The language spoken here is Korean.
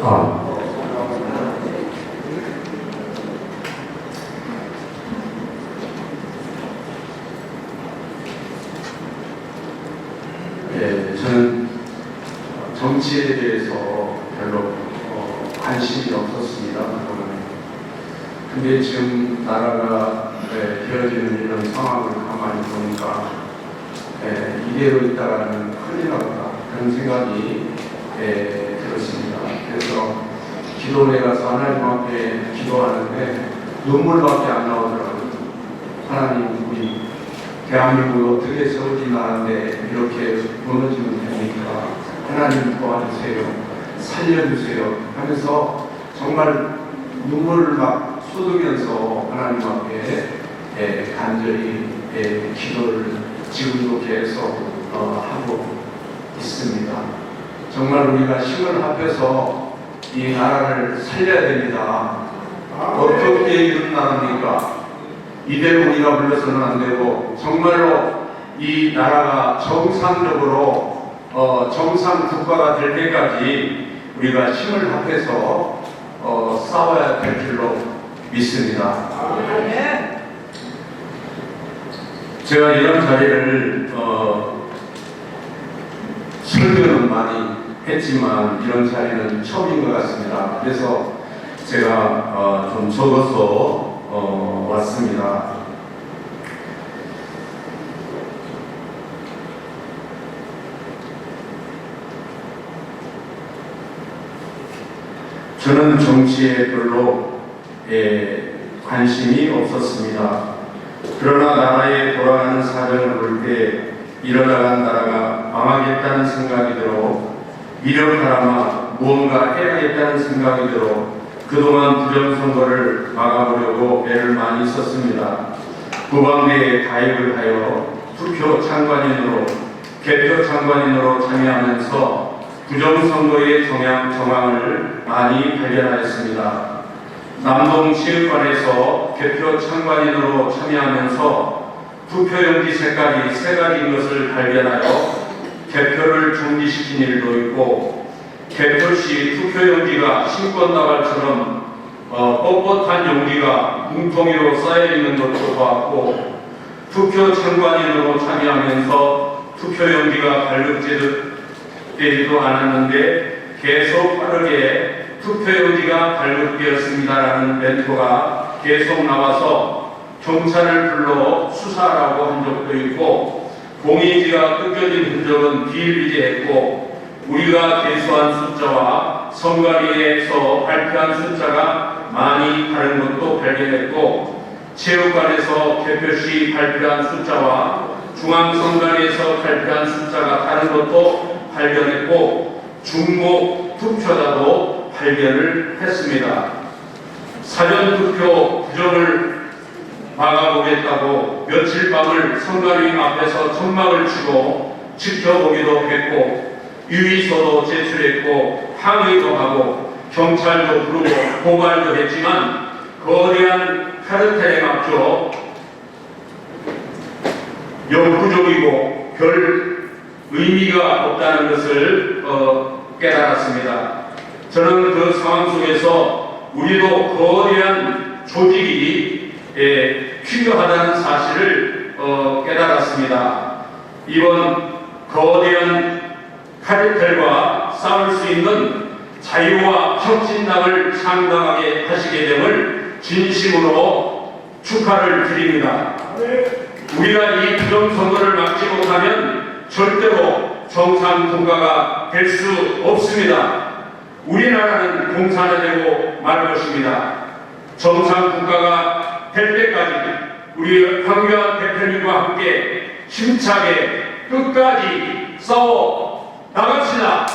아. 예, 저는 정치에 대해서 별로 어, 관심이 없었습니다. 근데 지금 나라가 예, 되어지는 이런 상황을 가만히 보니까 예, 이대로 있다가는 큰일 났다 그런 생각이 예, 기도원에 가서 하나님 앞에 기도하는데 눈물밖에 안 나오더라고요. 하나님 우리 대한민국 어떻게 세워진 나라인데 이렇게 무너지면 됩니까? 하나님 도와주세요. 살려주세요. 하면서 정말 눈물을 막 쏟으면서 하나님 앞에 예, 간절히 예, 기도를 지금도 계속 어, 하고 있습니다. 정말 우리가 힘을 합해서 이 나라를 살려야 됩니다. 어떻게 나라입니까? 이대로 우리가 불러서는 안 되고 정말로 이 나라가 정상적으로 어, 정상 국가가 될 때까지 우리가 힘을 합해서 어, 싸워야 될 줄로 믿습니다. 제가 이런 자리를 어, 설교는 많이 했지만 이런 자리는 처음인 것 같습니다. 그래서 제가 어, 좀 적어서 어, 왔습니다. 저는 정치에 별로 예, 관심이 없었습니다. 그러나 나라에 돌아가는 사정을 볼 때 일어나간 나라가 망하겠다는 생각이 들어 미력하라마 무언가 해야겠다는 생각이 들어 그동안 부정선거를 막아보려고 애를 많이 썼습니다. 국방대에 가입을 하여 투표 참관인으로 개표 참관인으로 참여하면서 부정선거의 정황, 정황을 많이 발견하였습니다. 남동체육관에서 개표 참관인으로 참여하면서 투표용지 색깔이 세 가지인 것을 발견하여 개표를 중지시킨 일도 있고 개표 시 투표 용지가 신권다발처럼 어, 뻣뻣한 용지가 뭉텅이로 쌓여 있는 것도 보았고 투표 참관인으로 참여하면서 투표용지가 발급되지도 않았는데 계속 빠르게 투표 용지가 발급되었습니다라는 멘토가 계속 나와서 경찰을 불러 수사하라고 한 적도 있고 공인지가 끊겨진 흔적은 비일비재했고 우리가 개수한 숫자와 선관위에서 발표한 숫자가 많이 다른 것도 발견했고 체육관에서 개표 시 발표한 숫자와 중앙선관위에서 발표한 숫자가 다른 것도 발견했고 중복 투표자도 발견을 했습니다. 사전투표 부정을 막아보겠다고 며칠 밤을 선관위 앞에서 천막을 치고 지켜보기도 했고 유의서도 제출했고 항의도 하고 경찰도 부르고 고발도 했지만 거대한 카르텔에 맞춰 역부족이고 별 의미가 없다는 것을 어, 깨달았습니다. 저는 그 상황 속에서 우리도 거대한 조직이 예, 필요하다는 사실을 어, 깨달았습니다. 이번 거대한 카르텔과 싸울 수 있는 자유와 혁신당을 창당하게 하시게 됨을 진심으로 축하를 드립니다. 우리가 이 부정 선거를 막지 못하면 절대로 정상 통과가 될 수 없습니다. 우리나라는 공산화되고 말 것입니다. 정상 국가가 될 때까지 우리 황교안 대표님과 함께 힘차게 끝까지 싸워 나갑시다.